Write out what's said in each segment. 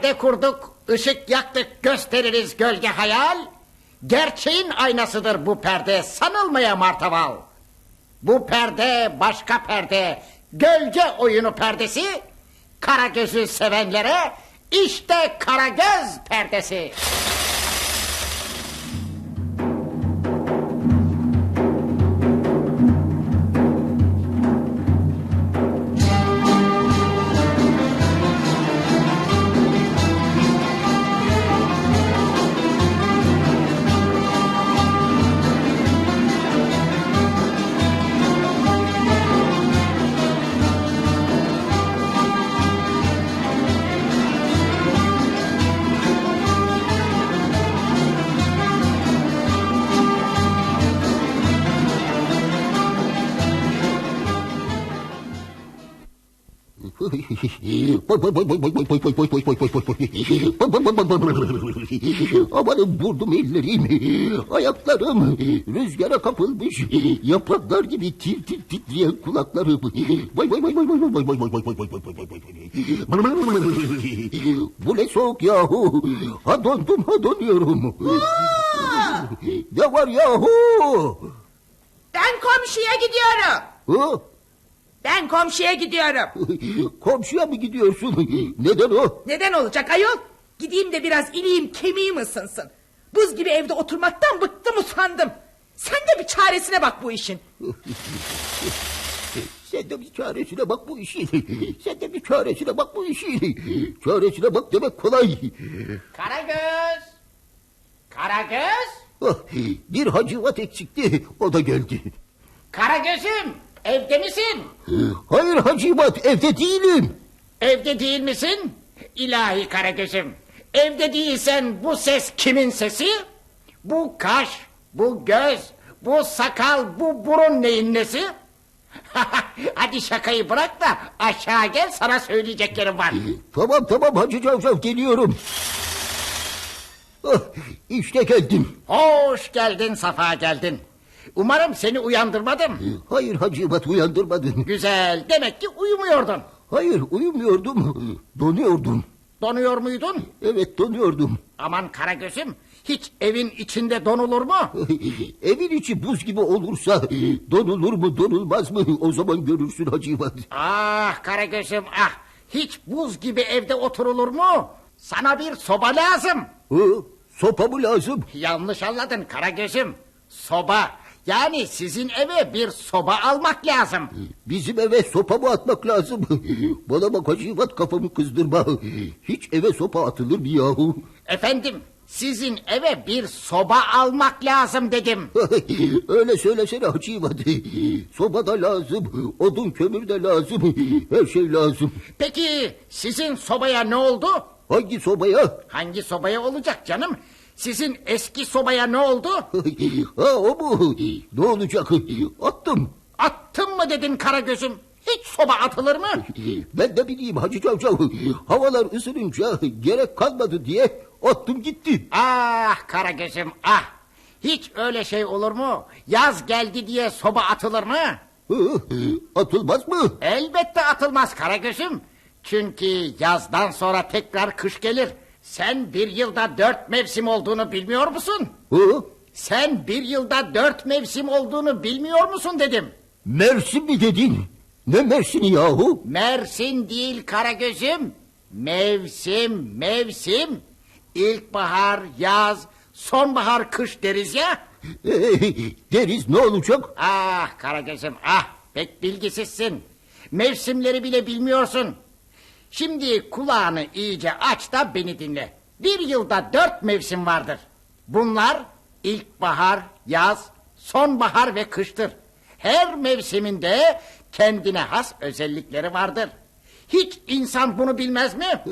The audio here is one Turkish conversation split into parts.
perde kurduk, ışık yaktık, gösteririz gölge hayal. Gerçeğin aynasıdır bu perde, sanılmaya martaval. Bu perde başka perde, gölge oyunu perdesi. Kara gözü sevenlere işte kara göz perdesi. Amanın burdum ellerim, ayaklarım rüzgara kapılmış. Yapraklar gibi tir tir titreyen kulaklarım. Bu ne soğuk yahu. Ha dondum ha donuyorum. ne var yahu? Ben komşuya gidiyorum. Ha? Ben komşuya gidiyorum. Komşuya mı gidiyorsun? Neden o? Neden olacak ayol? Gideyim de biraz ileyim kemiğim ısınsın. Buz gibi evde oturmaktan bıktım usandım. Sen de bir çaresine bak bu işin. Sen de bir çaresine bak bu işin. Sen de bir çaresine bak bu işin. Çaresine bak demek kolay. Kara göz. Kara göz. Ah, bir hacivat eksikti, o da geldi. Kara gözüm, evde misin? Hayır hacivat, evde değilim. Evde değil misin? İlahi Karagöz'üm. Evde değilsen bu ses kimin sesi? Bu kaş, bu göz, bu sakal, bu burun neyin nesi? Hadi şakayı bırak da aşağı gel sana söyleyeceklerim var. Tamam tamam Hacı Cavcav geliyorum. Ah, işte geldim. Hoş geldin, safa geldin. Umarım seni uyandırmadım. Hayır hacivat uyandırmadın. Güzel, demek ki uyumuyordun. Hayır uyumuyordum, donuyordum. Donuyor muydun? Evet donuyordum. Aman Karagöz'üm, hiç evin içinde donulur mu? Evin içi buz gibi olursa donulur mu donulmaz mı o zaman görürsün hacivat. Ah Karagöz'üm ah, hiç buz gibi evde oturulur mu? Sana bir soba lazım. Ha, sopa mı lazım? Yanlış anladın Karagöz'üm. Soba, yani sizin eve bir soba almak lazım. Bizim eve sopa mı atmak lazım? Bana bak hacivat kafamı kızdırma. Hiç eve sopa atılır mı yahu? Efendim, sizin eve bir soba almak lazım dedim. Öyle söylesene hacivat. Soba da lazım, odun kömür de lazım. Her şey lazım. Peki sizin sobaya ne oldu? Hangi sobaya? Hangi sobaya olacak canım? Sizin eski sobaya ne oldu? ha o mu? Ne olacak? Attım. Attın mı dedin Karagöz'üm? Hiç soba atılır mı? Ben de bileyim Hacı Cavcav. Havalar ısınınca gerek kalmadı diye attım gitti. Ah Karagöz'üm ah. Hiç öyle şey olur mu? Yaz geldi diye soba atılır mı? Atılmaz mı? Elbette atılmaz Karagöz'üm. Çünkü yazdan sonra tekrar kış gelir. Sen bir yılda dört mevsim olduğunu bilmiyor musun? Hı? Sen bir yılda dört mevsim olduğunu bilmiyor musun dedim. Mersin mi dedin? Ne Mersin'i yahu? Mersin değil Karagöz'üm. Mevsim, mevsim. İlkbahar, yaz, sonbahar, kış deriz ya. Ee, deriz ne olacak? Ah Karagöz'üm ah pek bilgisizsin. Mevsimleri bile bilmiyorsun. Şimdi kulağını iyice aç da beni dinle. Bir yılda dört mevsim vardır. Bunlar ilkbahar, yaz, sonbahar ve kıştır. Her mevsiminde kendine has özellikleri vardır. Hiç insan bunu bilmez mi?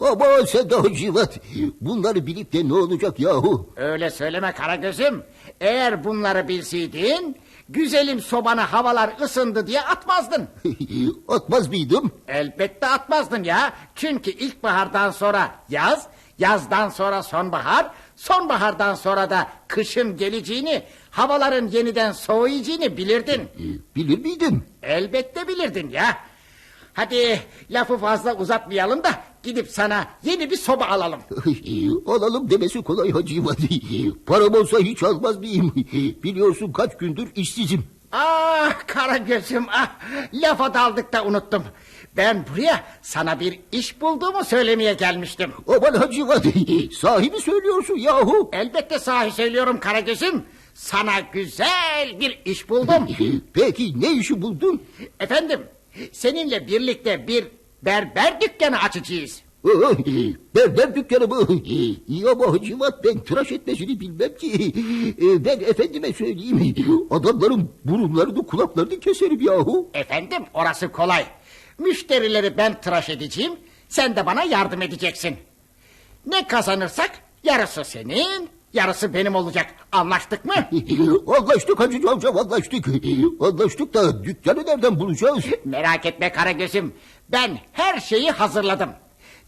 Ama sen de hacivat. Bunları bilip de ne olacak yahu? Öyle söyleme Karagöz'üm. Eğer bunları bilseydin... ...güzelim sobanı havalar ısındı diye atmazdın. Atmaz mıydım? Elbette atmazdın ya. Çünkü ilkbahardan sonra yaz, yazdan sonra sonbahar, sonbahardan sonra da kışın geleceğini, havaların yeniden soğuyacağını bilirdin. Bilir miydim? Elbette bilirdin ya. Hadi lafı fazla uzatmayalım da gidip sana yeni bir soba alalım. Alalım demesi kolay Hacı Vadi. Param olsa hiç almaz mıyım? Biliyorsun kaç gündür işsizim. Ah kara gözüm ah lafa daldık da unuttum. Ben buraya sana bir iş bulduğumu söylemeye gelmiştim. Aman Hacı Vadi sahibi söylüyorsun yahu. Elbette sahi söylüyorum kara gözüm. Sana güzel bir iş buldum. Peki ne işi buldun? Efendim seninle birlikte bir berber dükkanı açacağız. Berber dükkanı mı? Ya ama Hacı Vat ben tıraş etmesini bilmem ki. Ee, Ben efendime söyleyeyim. Adamların burunlarını kulaklarını keserim yahu. Efendim orası kolay. Müşterileri ben tıraş edeceğim. Sen de bana yardım edeceksin. Ne kazanırsak yarısı senin, yarısı benim olacak. Anlaştık mı? Anlaştık Hacı amcam anlaştık. Anlaştık da dükkanı nereden bulacağız? Merak etme Karagöz'üm. Ben her şeyi hazırladım.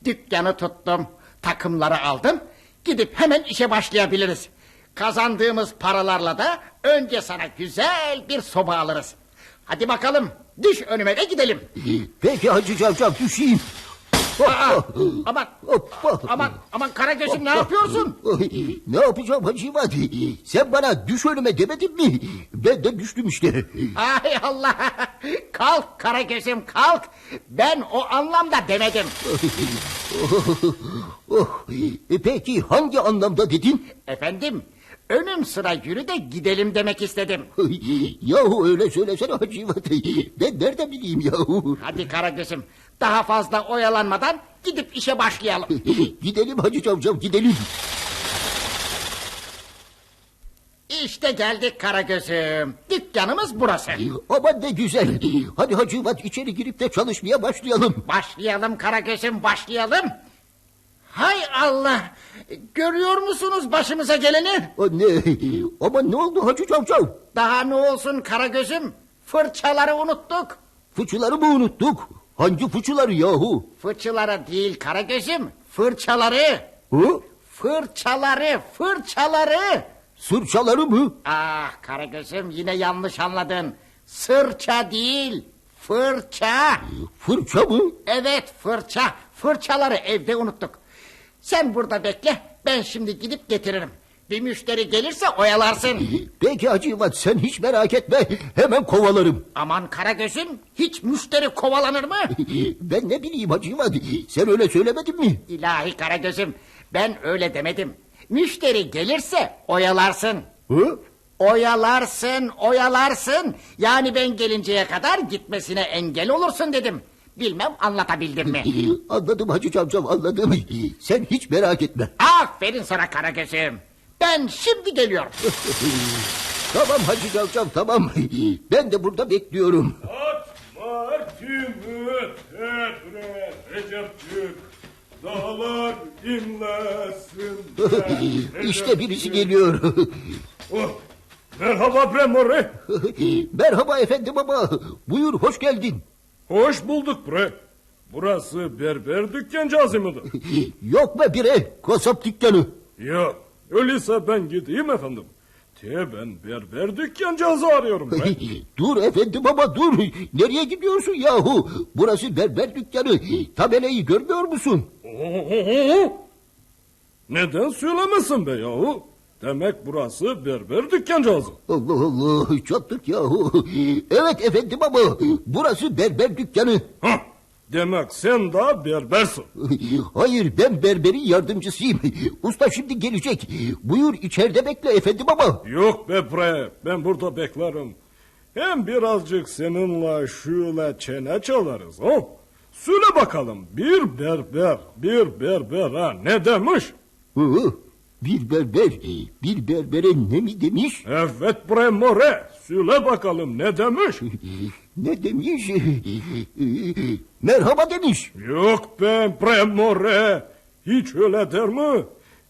Dükkanı tuttum, takımları aldım. Gidip hemen işe başlayabiliriz. Kazandığımız paralarla da önce sana güzel bir soba alırız. Hadi bakalım düş önüme de gidelim. Peki Hacı amcam düşeyim. Aa, aman, aman, aman Karagöz'üm ne yapıyorsun? Ne yapacağım Hacı Vat? Sen bana düş önüme demedin mi? Ben de düştüm işte. Ay Allah! Kalk Karagöz'üm kalk. Ben o anlamda demedim. Oh, e peki hangi anlamda dedin? Efendim, önüm sıra yürü de gidelim demek istedim. yahu öyle söylesene Hacı Vat. Ben nereden bileyim yahu? Hadi Karagöz'üm, daha fazla oyalanmadan gidip işe başlayalım. gidelim Hacı amcam gidelim. İşte geldik Karagöz'üm. Dükkanımız burası. Aman ne güzel. Hadi Hacı Vat içeri girip de çalışmaya başlayalım. Başlayalım Karagöz'üm, başlayalım. Hay Allah! Görüyor musunuz başımıza geleni? Anne, aman ne oldu Hacı amcam? Daha ne olsun Karagöz'üm? Fırçaları unuttuk. Fıçıları mı unuttuk? Hangi fıçıları yahu? Fırçaları değil Karagöz'üm, fırçaları. Hı? Fırçaları, fırçaları. Sırçaları mı? Ah Karagöz'üm yine yanlış anladın. Sırça değil, fırça. Fırça mı? Evet fırça, fırçaları evde unuttuk. Sen burada bekle, ben şimdi gidip getiririm. Bir müşteri gelirse oyalarsın. Peki Hacı Vat sen hiç merak etme. Hemen kovalarım. Aman Karagöz'üm, hiç müşteri kovalanır mı? Ben ne bileyim Hacı Vat. Sen öyle söylemedin mi? İlahi Karagöz'üm, ben öyle demedim. Müşteri gelirse oyalarsın. Hı? Oyalarsın, oyalarsın. Yani ben gelinceye kadar gitmesine engel olursun dedim. Bilmem anlatabildim mi? Anladım Hacı amcam anladım. Sen hiç merak etme. Aferin sana Karagöz'üm. Ben şimdi geliyorum. Tamam Hacı amcam tamam. Ben de burada bekliyorum. At Dağlar inlesin işte birisi geliyor. Oh, merhaba Premore Merhaba efendim baba. Buyur hoş geldin. Hoş bulduk bre Burası berber dükkancağızı mıdır? Yok be bire kasap dükkanı. Yok öyleyse ben gideyim efendim Te ben berber dükkancağızı arıyorum bre dur efendim baba dur. Nereye gidiyorsun yahu? Burası berber dükkanı. Tabelayı görmüyor musun? Neden söylemesin be yahu? Demek burası berber dükkancağızı. Allah Allah çattık yahu. Evet efendim baba burası berber dükkanı. Hah, demek sen de berbersin. Hayır ben berberin yardımcısıyım. Usta şimdi gelecek. Buyur içeride bekle efendim baba. Yok be bre, ben burada beklerim. Hem birazcık seninle şöyle çene çalarız. Ha? Söyle bakalım bir berber, bir berbere ne demiş? Hı, Bir berber, bir berbere ne mi demiş? Evet bre more, söyle bakalım ne demiş? Ne demiş? Merhaba demiş. Yok be bre more, hiç öyle der mi?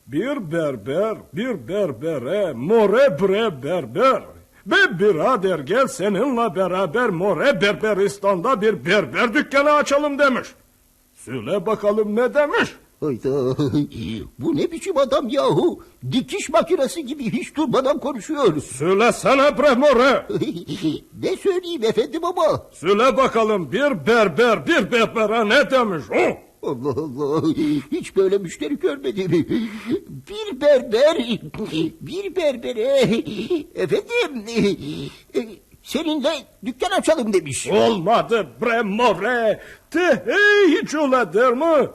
Bir berber, bir berbere, more bre berber. Be birader gel seninle beraber More Berberistan'da bir berber dükkanı açalım demiş. Söyle bakalım ne demiş? Hayda, bu ne biçim adam yahu? Dikiş makinesi gibi hiç durmadan konuşuyor. Söylesene bre More. ne söyleyeyim efendim ama? Söyle bakalım bir berber bir berbere ne demiş? Oh! Allah Allah. Hiç böyle müşteri görmedim. Bir berber, bir berbere efendim seninle dükkan açalım demiş. Olmadı bre more. Te hiç der mi?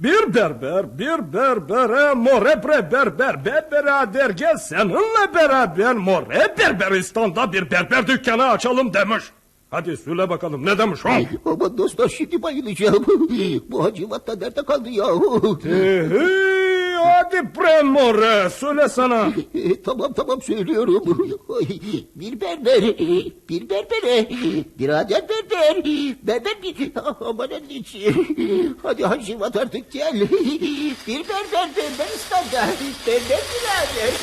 Bir berber, bir berbere more bre berber, be beraber gel seninle beraber more berberistan'da bir berber dükkanı açalım demiş. Hadi söyle bakalım ne demiş ha? Aman dostlar şimdi bayılacağım. Bu hacivatla nerede kaldı yahu? Hadi bre söyle sana. Tamam tamam söylüyorum. Bir berber, bir berbere, birader berber, berber bir... Aman anneciğim. Hadi hacivat artık gel. Bir berber berber İstanbul'da, berber birader.